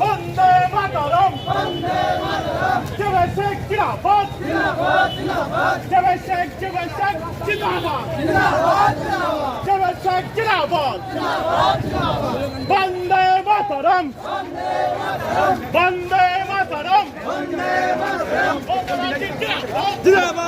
Vande Mataram. Vande Mataram. Gevşek Dilafat. Dilafat Dilafat. Gevşek Gevşek Dilafat. Dilafat Dilafat. Gevşek Dilafat. Dilafat Dilafat. Vande Mataram. Vande Mataram. Vande Mataram. Vande Mataram. Dilafat.